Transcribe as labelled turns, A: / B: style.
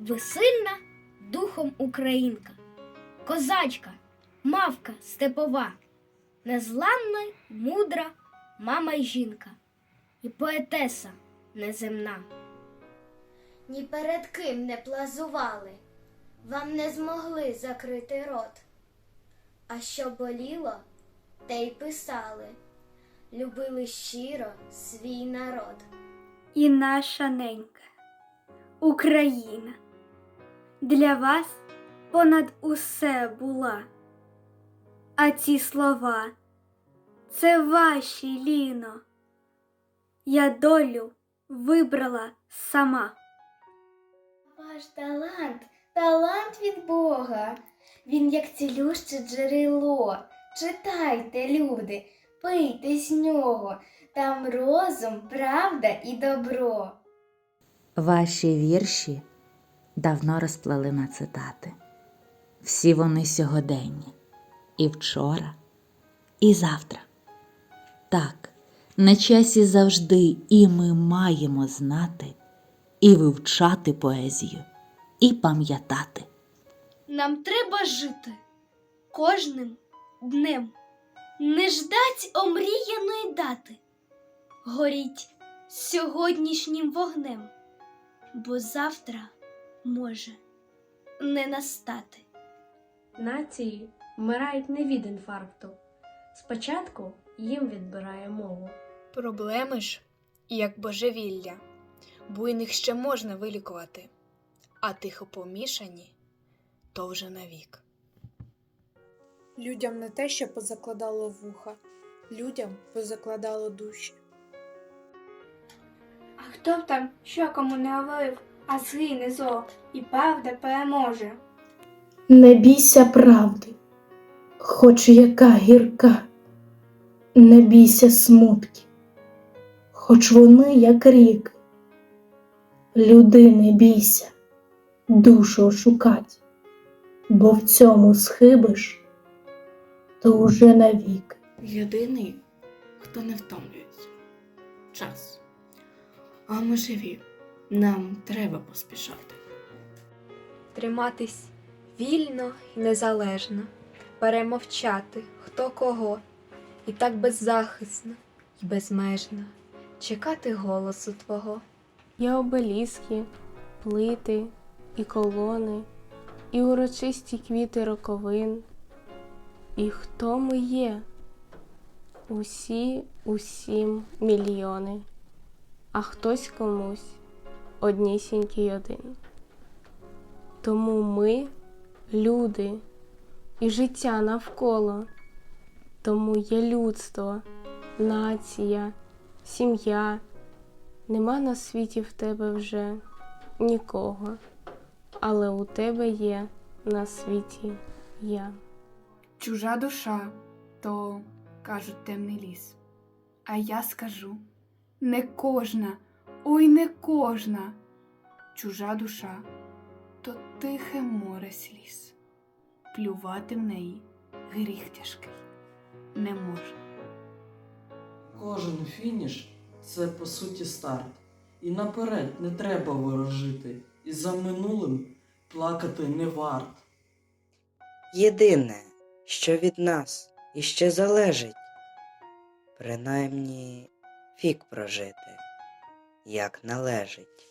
A: Ви сильна духом українка, козачка, мавка степова, незламна, мудра мама й жінка, і поетеса неземна.
B: Ні перед ким не плазували, вам не змогли закрити рот. А що боліло, те й писали, любили щиро свій народ.
C: і наша ненька Україна для вас понад усе була. А ці слова це ваші ліно. Я долю вибрала сама.
B: Ваш талант, талант від Бога. Він як цілюще джерело. Читайте, люди, пийте з нього. Там розум, правда і добро.
D: Ваші вірші давно розплели на цитати. Всі вони сьогоденні, і вчора, і завтра. Так, на часі завжди і ми маємо знати, і вивчати поезію, і пам'ятати.
A: Нам треба жити кожним днем, не ждать омріяної дати, горіть сьогоднішнім вогнем, бо завтра може не настати.
E: Нації вмирають не від інфаркту. Спочатку їм відбирає мову.
F: Проблеми ж, як божевілля, буйних ще можна вилікувати, а тихо помішані то вже навік.
G: Людям не те, що позакладало вуха, людям позакладало душі.
C: А хто б там що кому не говорив, а згине зло, і правда переможе.
H: Не бійся правди, хоч яка гірка, не бійся смутків, хоч вони, як рік. Люди не бійся, душу ошукать, бо в цьому схибиш, то уже навік.
I: Єдиний, хто не втомлюється. Час. А ми живі. Нам треба поспішати.
J: Триматись вільно і незалежно, перемовчати хто кого, і так беззахисно і безмежно чекати голосу твого.
K: Є обеліски, плити і колони, і урочисті квіти роковин. І хто ми є? Усі, усім мільйони, а хтось комусь однісінький один. Тому ми люди і життя навколо, тому є людство, нація, сім'я. Нема на світі в тебе вже нікого, але у тебе є на світі я.
G: Чужа душа то, кажуть, темний ліс. А я скажу не кожна, ой не кожна. Чужа душа то тихе море сліз. Плювати в неї гріх тяжкий не можна.
L: Кожен фініш це по суті старт. І наперед не треба ворожити, і за минулим плакати не варт.
M: Єдине, що від нас іще залежить, принаймні вік прожити, як належить.